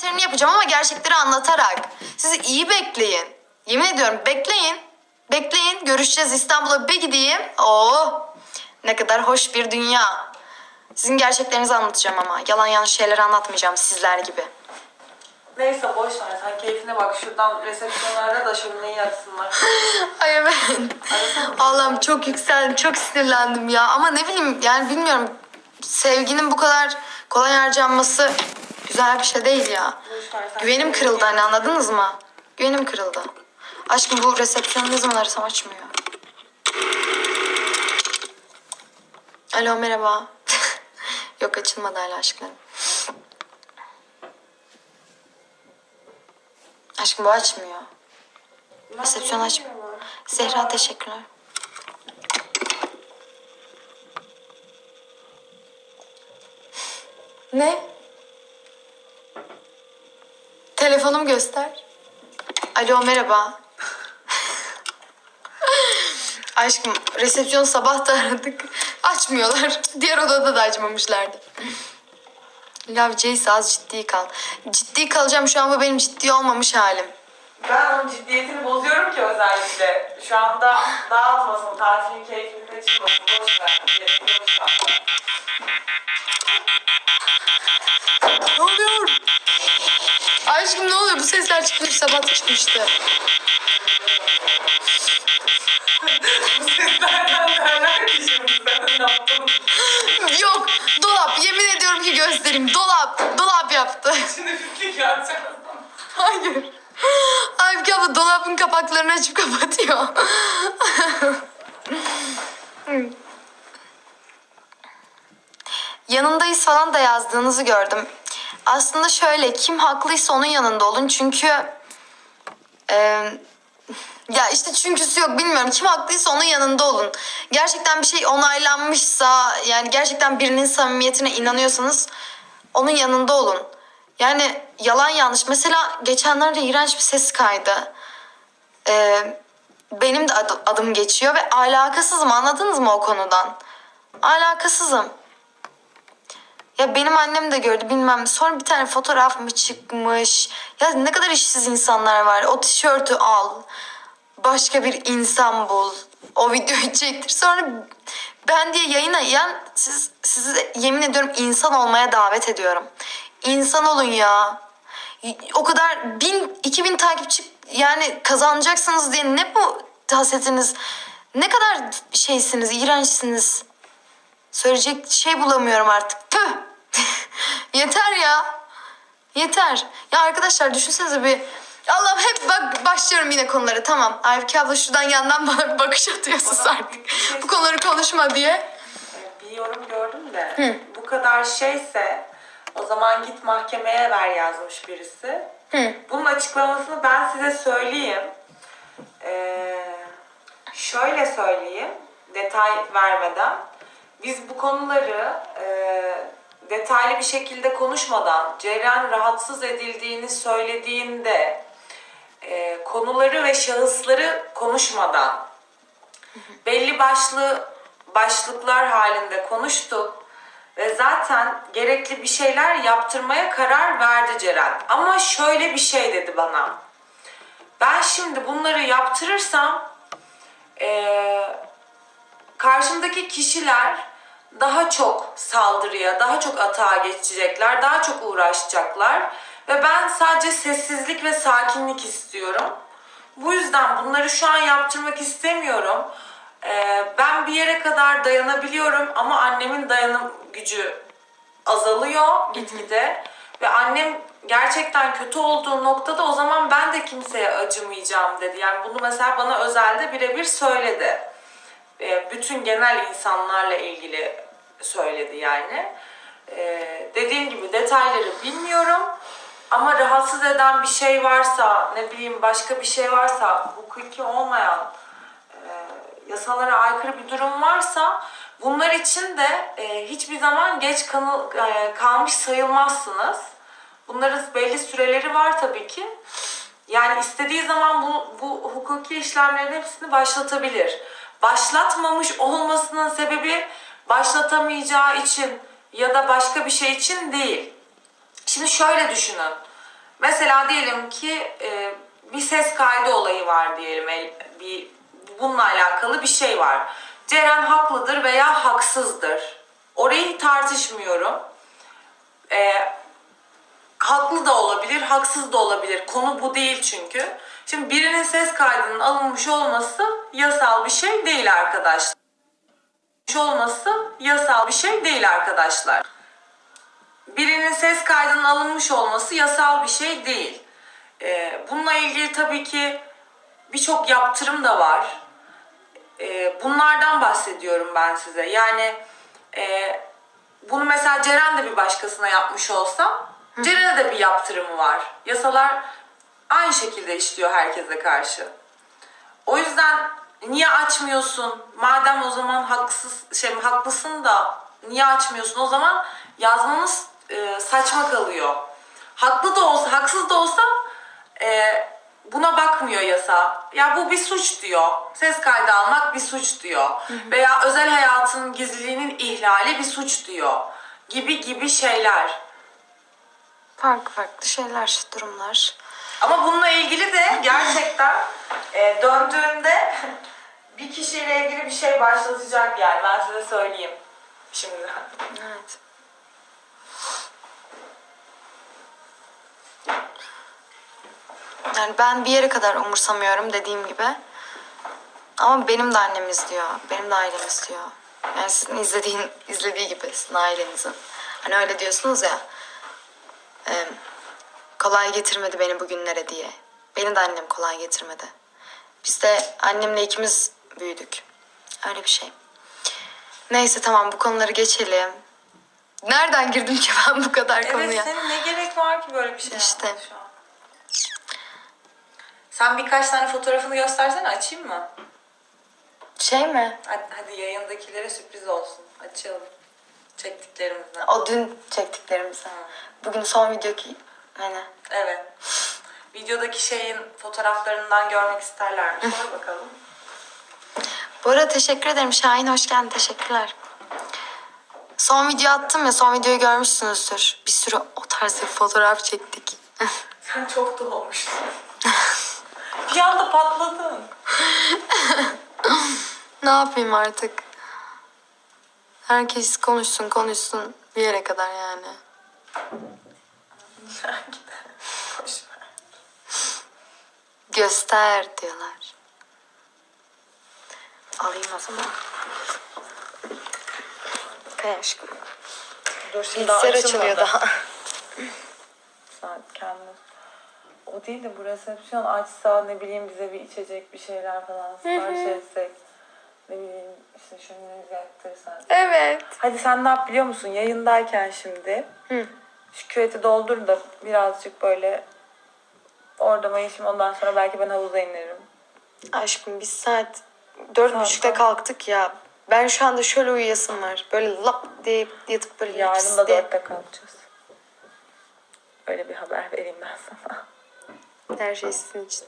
Terini yapacağım ama gerçekleri anlatarak. Sizi iyi bekleyin. Yemin ediyorum bekleyin. Bekleyin. Görüşeceğiz İstanbul'a bir gideyim. Oo, ne kadar hoş bir dünya. Sizin gerçeklerinizi anlatacağım ama. Yalan yanlış şeyler anlatmayacağım sizler gibi. Neyse boş ver sen keyfine bak şuradan resepsiyonlarda da şömineyi açsınlar. Ay evet. Allah'ım çok yükseldim, çok sinirlendim ya. Ama ne bileyim yani bilmiyorum. Sevginin bu kadar kolay harcanması güzel bir şey değil ya. Güvenim kırıldı hani anladınız mı? Güvenim kırıldı. Aşkım bu resepsiyonu ne zaman arasam açmıyor. Alo merhaba. Yok açılmadı hala aşklarım. Aşkım bu açmıyor. Resepsiyon açmıyor. Zehra teşekkürler. Ne? Telefonum göster. Alo merhaba. Aşkım resepsiyon sabah da aradık. Açmıyorlar. Diğer odada da açmamışlardı. Love Jace az ciddi kal. Ciddi kalacağım şu an bu benim ciddi olmamış halim. Ben onun ciddiyetini bozuyorum ki özellikle. Şu anda dağıtmasın, tatilin keyfini kaçırmasın. Boş ver. boş ver. Sesler çıkmış sabah çıkmıştı. Sen? Yok dolap yemin ediyorum ki göstereyim. Dolap dolap yaptı. Şimdi yapacağız. Hayır. Halbuki abla dolabın kapaklarını açıp kapatıyor. Yanındayız falan da yazdığınızı gördüm. Aslında şöyle kim haklıysa onun yanında olun çünkü e, ya işte çünküsü yok bilmiyorum. Kim haklıysa onun yanında olun. Gerçekten bir şey onaylanmışsa yani gerçekten birinin samimiyetine inanıyorsanız onun yanında olun. Yani yalan yanlış. Mesela geçenlerde iğrenç bir ses kaydı. Ee, benim de adı- adım geçiyor ve alakasızım anladınız mı o konudan? Alakasızım. Ya benim annem de gördü bilmem. Sonra bir tane fotoğraf mı çıkmış? Ya ne kadar işsiz insanlar var. O tişörtü al. Başka bir insan bul. O videoyu çektir. Sonra ben diye yayına yan siz, sizi yemin ediyorum insan olmaya davet ediyorum. İnsan olun ya. O kadar bin, iki bin takipçi yani kazanacaksınız diye ne bu hasetiniz? Ne kadar şeysiniz, iğrençsiniz. Söyleyecek şey bulamıyorum artık. Tüh. Yeter ya. Yeter. Ya arkadaşlar düşünsenize bir Allah'ım hep bak başlıyorum yine konulara tamam. Aybüke abla şuradan yandan bana bakış atıyorsun artık. Bu konuları konuşma diye. Bir yorum gördüm de bu kadar şeyse o zaman git mahkemeye ver yazmış birisi. Hı. Bunun açıklamasını ben size söyleyeyim. Ee, şöyle söyleyeyim detay vermeden. Biz bu konuları e, detaylı bir şekilde konuşmadan Ceren rahatsız edildiğini söylediğinde e, konuları ve şahısları konuşmadan belli başlı başlıklar halinde konuştuk ve zaten gerekli bir şeyler yaptırmaya karar verdi Ceren. Ama şöyle bir şey dedi bana. Ben şimdi bunları yaptırırsam eee, karşımdaki kişiler daha çok saldırıya, daha çok atağa geçecekler, daha çok uğraşacaklar ve ben sadece sessizlik ve sakinlik istiyorum. Bu yüzden bunları şu an yaptırmak istemiyorum. Ee, ben bir yere kadar dayanabiliyorum ama annemin dayanım gücü azalıyor gitgide ve annem gerçekten kötü olduğu noktada o zaman ben de kimseye acımayacağım dedi. Yani bunu mesela bana özelde birebir söyledi. Ee, bütün genel insanlarla ilgili söyledi yani. Ee, dediğim gibi detayları bilmiyorum ama rahatsız eden bir şey varsa ne bileyim başka bir şey varsa hukuki olmayan e, yasalara aykırı bir durum varsa bunlar için de e, hiçbir zaman geç kanı- e, kalmış sayılmazsınız. Bunların belli süreleri var tabii ki. Yani istediği zaman bu, bu hukuki işlemlerin hepsini başlatabilir. Başlatmamış olmasının sebebi başlatamayacağı için ya da başka bir şey için değil. Şimdi şöyle düşünün. mesela diyelim ki e, bir ses kaydı olayı var diyelim. El- Bir bununla alakalı bir şey var. Ceren haklıdır veya haksızdır. Orayı tartışmıyorum. E, haklı da olabilir, haksız da olabilir. Konu bu değil çünkü. Şimdi birinin ses kaydının alınmış olması yasal bir şey değil arkadaşlar. olması yasal bir şey değil arkadaşlar. Birinin ses kaydının alınmış olması yasal bir şey değil. Ee, bununla ilgili tabii ki birçok yaptırım da var. Ee, bunlardan bahsediyorum ben size. Yani e, bunu mesela Ceren de bir başkasına yapmış olsa Ceren'e de bir yaptırımı var. Yasalar aynı şekilde işliyor herkese karşı. O yüzden niye açmıyorsun? Madem o zaman haksız şey haklısın da niye açmıyorsun? O zaman yazmanız e, saçma kalıyor. Haklı da olsa, haksız da olsa e, buna bakmıyor yasa. Ya bu bir suç diyor. Ses kaydı almak bir suç diyor. Veya özel hayatın gizliliğinin ihlali bir suç diyor. Gibi gibi şeyler. Farklı farklı şeyler, durumlar. Ama bununla ilgili de gerçekten e, döndüğünde bir kişiyle ilgili bir şey başlatacak yani ben size söyleyeyim şimdiden. Evet. Yani ben bir yere kadar umursamıyorum dediğim gibi. Ama benim de annem izliyor. Benim de ailem izliyor. Yani sizin izlediğin, izlediği gibi sizin ailenizin. Hani öyle diyorsunuz ya. e, kolay getirmedi beni bugünlere diye. Beni de annem kolay getirmedi. Biz de annemle ikimiz büyüdük. Öyle bir şey. Neyse tamam bu konuları geçelim. Nereden girdim ki ben bu kadar konuya? Evet senin ne gerek var ki böyle bir şey İşte. şu an? Sen birkaç tane fotoğrafını göstersene açayım mı? Şey mi? Hadi, hadi yayındakilere sürpriz olsun. Açalım. Çektiklerimizden. O dün çektiklerimiz. Bugün son video ki hani Evet. Videodaki şeyin fotoğraflarından görmek isterler mi? Sor bakalım. Arada teşekkür ederim Şahin hoş geldin teşekkürler. Son video attım ya son videoyu görmüşsünüzdür. Bir sürü o tarz bir fotoğraf çektik. Sen çok da olmuşsun. bir anda patladın. ne yapayım artık? Herkes konuşsun konuşsun bir yere kadar yani. Boş ver. Göster diyorlar. Alayım o zaman. Kay aşkım. Dur Bilgisayar açılıyor daha. Sen kendin. O değil de bu resepsiyon açsa ne bileyim bize bir içecek bir şeyler falan sipariş etsek. Ne bileyim işte şunu yaptırsan. Evet. Hadi sen ne yap biliyor musun? Yayındayken şimdi Hı. Şu küveti doldur da birazcık böyle orada mayışım ondan sonra belki ben havuza inerim. Aşkım biz saat dört Saat buçukta kaç? kalktık ya. Ben şu anda şöyle uyuyasım var. Böyle lap diye yatıp böyle Yarın laps da diye. dörtte kalkacağız. Öyle bir haber vereyim ben sana. Her şey sizin için.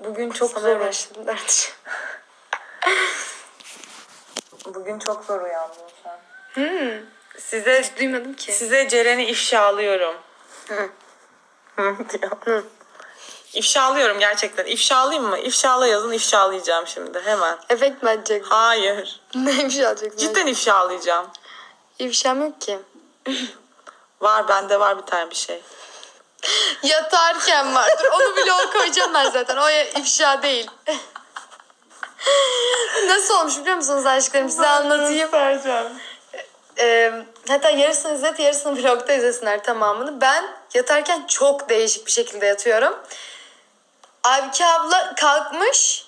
Bugün çok Samaya zor. başladılar. Bugün çok zor uyandın sen. Hmm. Size Duymadım ki. size Ceren'i ifşalıyorum. Hı. diyor. İfşalıyorum gerçekten. İfşalayayım mı? İfşala yazın ifşalayacağım şimdi hemen. Efekt mi atacaksın? Hayır. Neymiş alacaksın? Cidden ifşalayacağım. İfşam yok ki. Var bende var bir tane bir şey. Yatarken vardır. Onu bile koyacağım ben zaten. O ifşa değil. Nasıl olmuş biliyor musunuz aşklarım? Size anlatayım. Ee, hatta yarısını izlet, yarısını vlogda izlesinler tamamını. Ben yatarken çok değişik bir şekilde yatıyorum. Aybike abla kalkmış.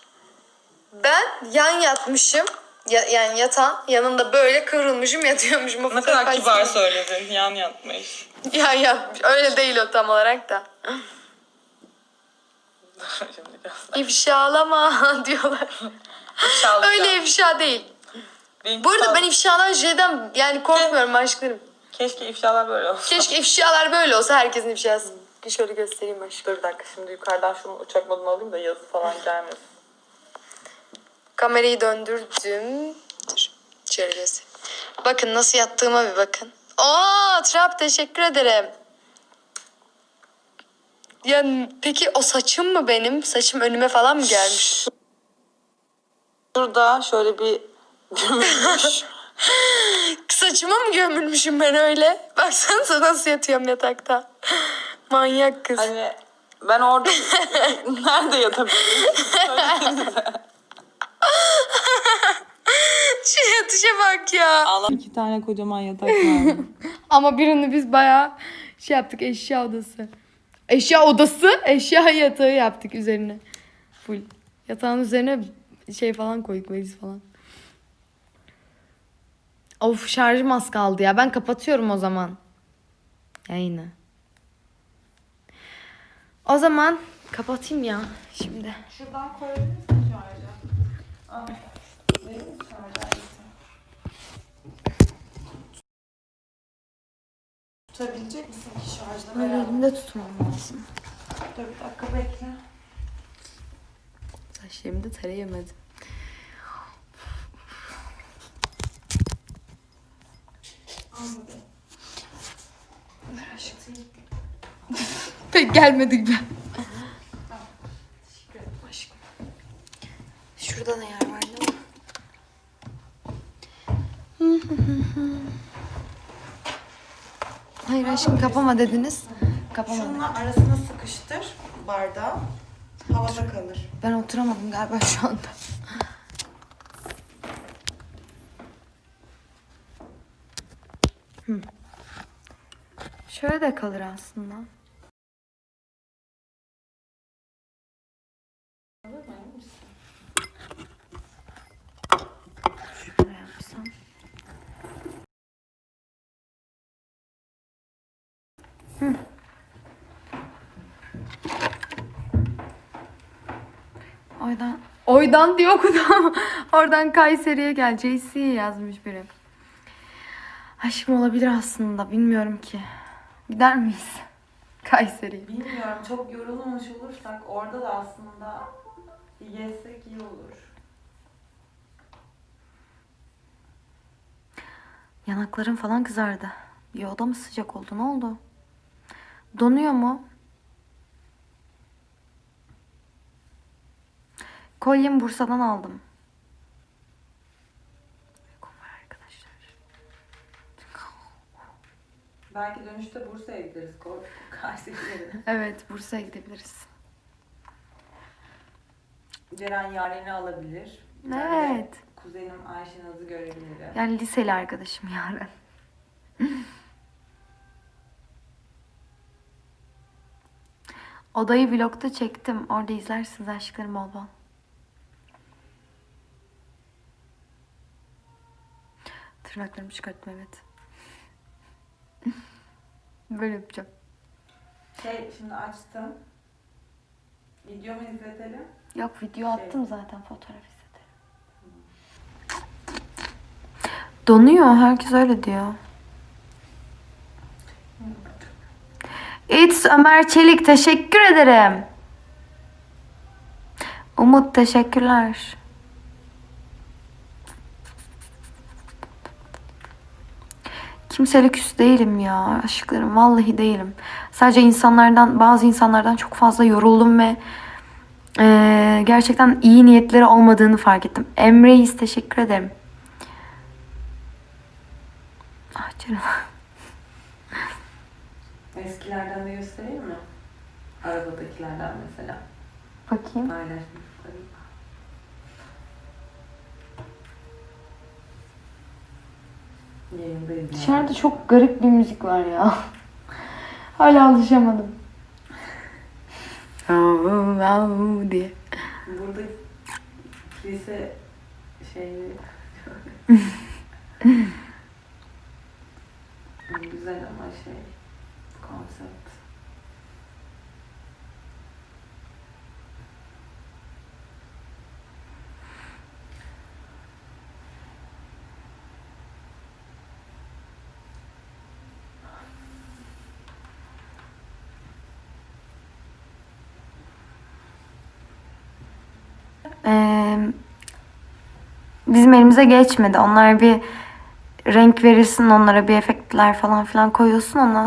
Ben yan yatmışım. Ya- yani yatan yanında böyle kıvrılmışım yatıyormuşum. O Ne kadar fotoğraf kibar açsın. söyledin. Yan yatmış. Yan yatmış. Öyle değil o tam olarak da. Şimdi. İfşalama diyorlar. İfşalayacağım. Öyle ifşa değil. Bir Bu arada ben ifşadan şeyden yani korkmuyorum aşklarım. Keşke ifşalar böyle olsa. Keşke ifşalar böyle olsa herkesin ifşası. Bir şöyle göstereyim aşkım. Dur bir dakika şimdi yukarıdan şunu uçak moduna alayım da yazı falan gelmesin. Kamerayı döndürdüm. Dur şöyle göstereyim. Bakın nasıl yattığıma bir bakın. Oo trap teşekkür ederim. Ya peki o saçım mı benim? Saçım önüme falan mı gelmiş? Şurada şöyle bir gömülmüş. Saçıma mı gömülmüşüm ben öyle? Baksanıza nasıl yatıyorum yatakta. Manyak kız. hani ben orada nerede yatabilirim? Söylesenize. Şu yatışa bak ya. Allah iki tane kocaman yatak var. Ama birini biz bayağı şey yaptık eşya odası. Eşya odası, eşya yatağı yaptık üzerine. Full. Yatağın üzerine şey falan koyduk valiz falan. Of şarjım az kaldı ya. Ben kapatıyorum o zaman. Yayını. O zaman kapatayım ya şimdi. Şuradan koyabilir misin şarja? Aa, misin şarja? Tutabilecek misin ki şarjda beraber? elimde tutmam lazım. Dur bir dakika bekle. Saçlarımı da tarayamadım. Pek gelmedik ben. Şurada ne yer var değil mi? Hayır aşkım kapama dediniz. Kapamadım. Şununla arasına sıkıştır bardağı. Havada kalır. Ben oturamadım galiba şu anda. Şöyle de kalır aslında. Şöyle yapsam. Hı. Oydan diye okudum. Oradan Kayseri'ye gel. JC yazmış biri. Aşkım olabilir aslında. Bilmiyorum ki. Gider miyiz? Kayseri'ye. Bilmiyorum çok yorulmamış olursak orada da aslında gezsek iyi olur. Yanaklarım falan kızardı. Bir oda mı sıcak oldu? Ne oldu? Donuyor mu? Kolyemi Bursa'dan aldım. Arkadaşlar. Belki dönüşte Bursa'ya gideriz. Kayseri'ye. Evet Bursa'ya gidebiliriz. Ceren Yaren'i alabilir. Ben de Evet. Kuzenim Ayşe Naz'ı görebilirim. Yani liseli arkadaşım Yaren. Odayı vlogda çektim. Orada izlersiniz aşklarım bol bol. Tırnaklarımı çıkarttım evet. Böyle yapacağım. Şey şimdi açtım. Videomu izletelim. Yok video attım zaten fotoğraf izledim. Donuyor herkes öyle diyor. It's Ömer Çelik teşekkür ederim. Umut teşekkürler. Kimseyle küs değilim ya aşklarım vallahi değilim. Sadece insanlardan bazı insanlardan çok fazla yoruldum ve eee, gerçekten iyi niyetleri olmadığını fark ettim. Emre Yiğiz teşekkür ederim. Ah canım. Eskilerden de göstereyim mi? Arabadakilerden mesela. Bakayım. Paylaşmışlarım. Yayındayız. yani. Dışarıda çok garip bir müzik var ya. Hala alışamadım. Au, au diye. Burada kilise şeyi güzel ama şey konsept. Ee, bizim elimize geçmedi. Onlar bir renk verirsin onlara bir efektler falan filan koyuyorsun ondan